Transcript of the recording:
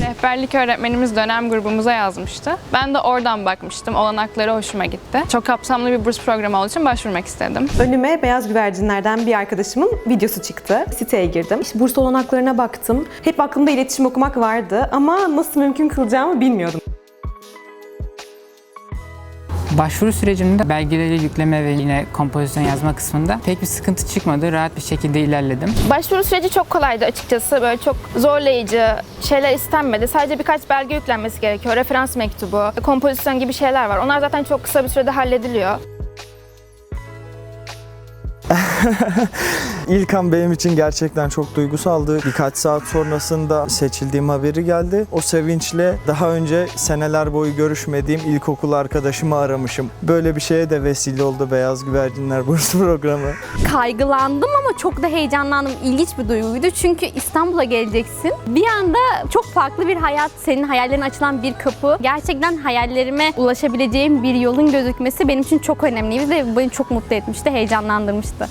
Rehberlik öğretmenimiz dönem grubumuza yazmıştı. Ben de oradan bakmıştım. Olanakları hoşuma gitti. Çok kapsamlı bir burs programı olduğu için başvurmak istedim. Önüme beyaz güvercinlerden bir arkadaşımın videosu çıktı. Siteye girdim. İşte burs olanaklarına baktım. Hep aklımda iletişim okumak vardı ama nasıl mümkün kılacağımı bilmiyordum. Başvuru sürecinde belgeleri yükleme ve yine kompozisyon yazma kısmında pek bir sıkıntı çıkmadı. Rahat bir şekilde ilerledim. Başvuru süreci çok kolaydı açıkçası. Böyle çok zorlayıcı şeyler istenmedi. Sadece birkaç belge yüklenmesi gerekiyor. Referans mektubu, kompozisyon gibi şeyler var. Onlar zaten çok kısa bir sürede hallediliyor. İlk an benim için gerçekten çok duygusaldı. Birkaç saat sonrasında seçildiğim haberi geldi. O sevinçle daha önce seneler boyu görüşmediğim ilkokul arkadaşımı aramışım. Böyle bir şeye de vesile oldu Beyaz Güvercinler Burs programı. kaygılandım ama çok da heyecanlandım. İlginç bir duyguydu çünkü İstanbul'a geleceksin. Bir anda çok farklı bir hayat, senin hayallerine açılan bir kapı. Gerçekten hayallerime ulaşabileceğim bir yolun gözükmesi benim için çok önemliydi ve beni çok mutlu etmişti, heyecanlandırmıştı.